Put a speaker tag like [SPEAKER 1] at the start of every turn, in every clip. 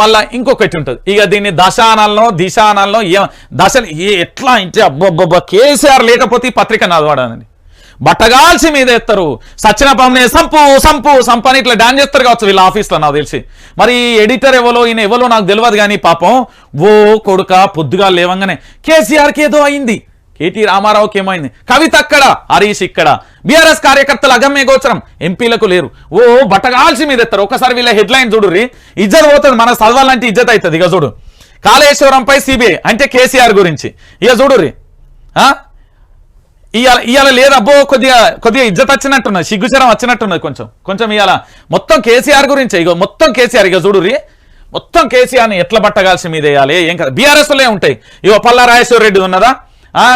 [SPEAKER 1] మళ్ళా ఇంకొకటి ఉంటుంది. ఇక దీన్ని దశానంలో దిశానంలో ఏ దశలు ఎట్లా అంటే అబ్బబ్బబ్బ కేసీఆర్ లేకపోతే ఈ పత్రిక నడవడానండి బట్టగాల్సి మీద ఎత్తారు. సచిన పమ్నే సంపు సంపు సంపు అని ఇట్లా డాన్స్ చేస్తారు కావచ్చు వీళ్ళ ఆఫీస్లో నాకు తెలిసి. మరి ఎడిటర్ ఎవలో ఈయన ఎవలో నాకు తెలియదు కానీ పాపం ఓ కొడుక పొద్దుగా లేవంగానే కేసీఆర్కి ఏదో అయింది. కేటీ రామారావుకి ఏమైంది కవిత అక్కడ హరీష్ ఇక్కడ. బీఆర్ఎస్ కార్యకర్తలు అగమ్య గోచరం. ఎంపీలకు లేరు. ఓ బట్టగాల్సి మీద ఎత్తారు ఒకసారి వీళ్ళ హెడ్లైన్ చూడుర్రి. ఇజ్జత్ పోతుంది మన చదవాలంటే ఇజ్జత్ అవుతుంది ఇక చూడు. కాళేశ్వరంపై సిబిఐ అంటే కేసీఆర్ గురించి. ఇక చూడుర్రి. ఆ? ఇవాళ ఇవాళ లేదబ్బో కొద్దిగా కొద్దిగా ఇజ్జత్ వచ్చినట్టున్నది సిగ్గుచరం వచ్చినట్టున్నది కొంచెం. కొంచెం ఇవాళ మొత్తం కేసీఆర్ గురించి. ఇగో మొత్తం కేసీఆర్ ఇక చూడుర్రి. మొత్తం కేసీఆర్ని ఎట్లా పట్టగాల్సి మీద వేయాలి ఏం కదా బీఆర్ఎస్లే ఉంటాయి. ఇగో పల్లా రాజేశ్వర రెడ్డి ఉన్నదా? ఆ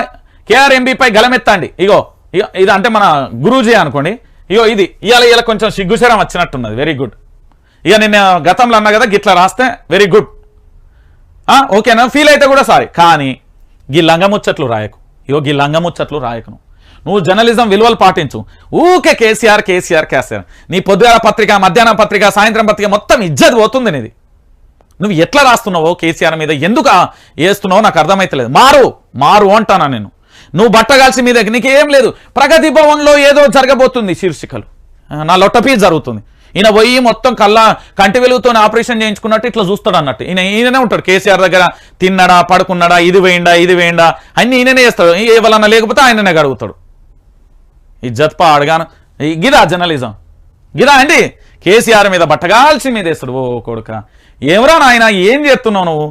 [SPEAKER 1] కేఆర్ఎంబీపై గలమెత్తండి. ఇగో ఇగో ఇది అంటే మన గురూజీ అనుకోండి. ఇగో ఇది. ఇవాళ ఇవాళ కొంచెం సిగ్గుశరం వచ్చినట్టున్నది. వెరీ గుడ్ ఇక నేను గతంలో అన్నా కదా గిట్లా రాస్తే వెరీ గుడ్ ఓకేనా ఫీల్ అయితే కూడా సారీ కానీ గీ లంగముచ్చట్లు రాయకు. ఇగో గీ లంగముచ్చట్లు రాయకును. నువ్వు జర్నలిజం విలువలు పాటించు. ఊకే కేసీఆర్ కేసీఆర్ కేసీఆర్. నీ పొద్దుగాల పత్రిక మధ్యాహ్నం పత్రిక సాయంత్రం పత్రిక మొత్తం ఇజ్జత్ పోతుంది నీది. నువ్వు ఎట్లా రాస్తున్నావో కేసీఆర్ మీద? ఎందుకు వేస్తున్నావో నాకు అర్థమైతలేదు. మారు మారు అంటానా నేను? నువ్వు బట్టగాల్సి మీద నీకేం లేదు. ప్రగతి భవన్లో ఏదో జరగబోతుంది శీర్షికలు. నా లొట్టపీ జరుగుతుంది. ఈయన పోయి మొత్తం కళ్ళ కంటి వెలుగుతో ఆపరేషన్ చేయించుకున్నట్టు ఇట్లా చూస్తాడు అన్నట్టు. ఈయన ఈయననే ఉంటాడు. కేసీఆర్ దగ్గర తిన్నాడా పడుకున్నాడా ఇది వేయండా ఇది వేయండా అన్ని ఈయననే చేస్తాడు. ఎవరన్నా లేకపోతే ఆయననే గడుగుతాడు ఇజ్జత్ పా అడగాను గిదా జర్నలిజం. గిదా అండి. కేసీఆర్ మీద బట్టగాల్సి మీద ఓ కొడుక. ఏమరా నాయన ఏం చేస్తున్నావు నువ్వు?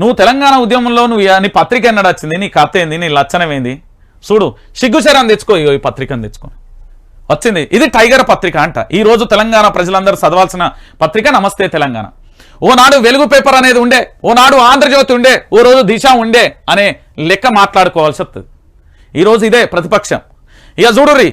[SPEAKER 1] నువ్వు తెలంగాణ ఉద్యమంలో నువ్వు నీ పత్రిక ఎన్నడొచ్చింది నీ కథ ఏంది? నీ లచ్చనం ఏంది? చూడు సిగ్గుశరం తెచ్చుకో ఈ పత్రికను తెచ్చుకో. వచ్చింది. ఇది టైగర్ పత్రిక అంట. ఈ రోజు తెలంగాణ ప్రజలందరూ చదవాల్సిన పత్రిక నమస్తే తెలంగాణ. ఓనాడు వెలుగు పేపర్ అనేది ఉండే ఓనాడు ఆంధ్రజ్యోతి ఉండే ఓ రోజు దిశ ఉండే అనే లెక్క మాట్లాడుకోవాల్సి వస్తుంది ఈరోజు ఇదే ప్రతిపక్షం. ఇక చూడుర్రీ